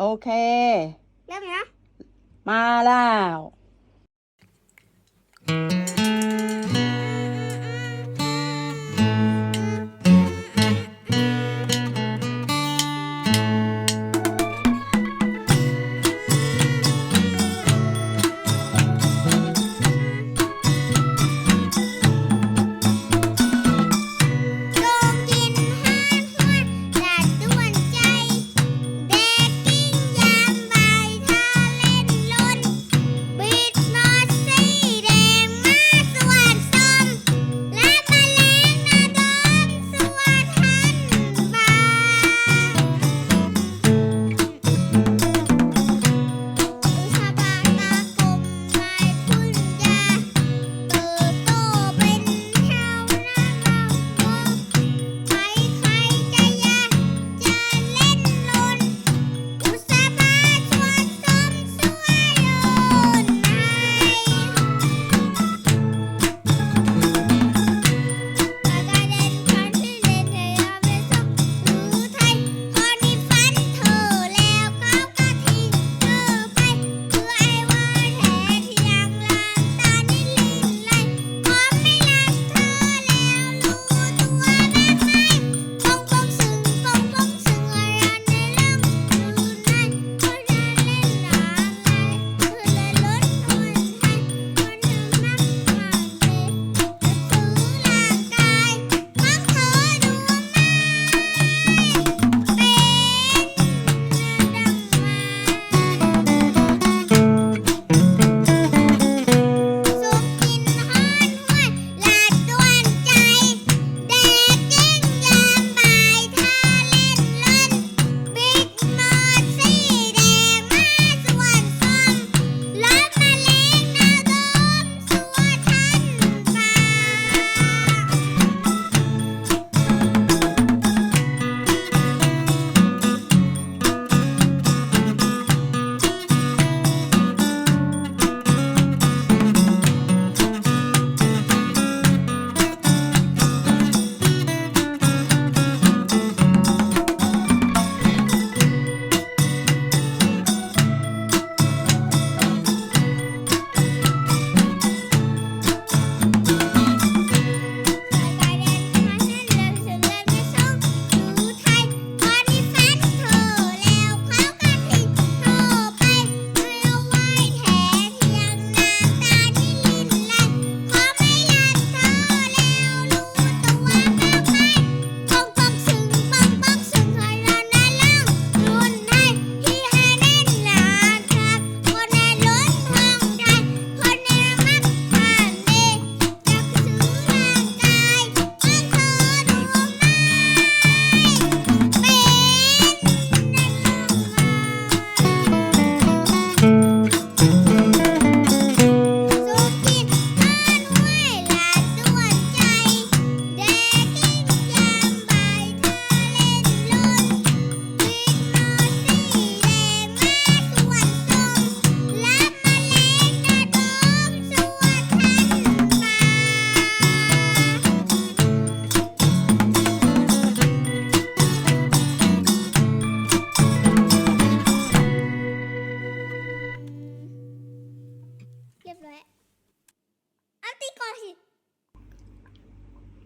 โอเค เริ่มนะ มาแล้ว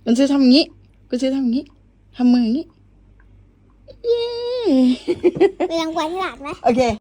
กุญซื้อทำอย่างนี้กุซื้อทำอย่างนี้ทำมืออย่างนี้ เย้ ไปรางวัลที่หลักนะ โอเค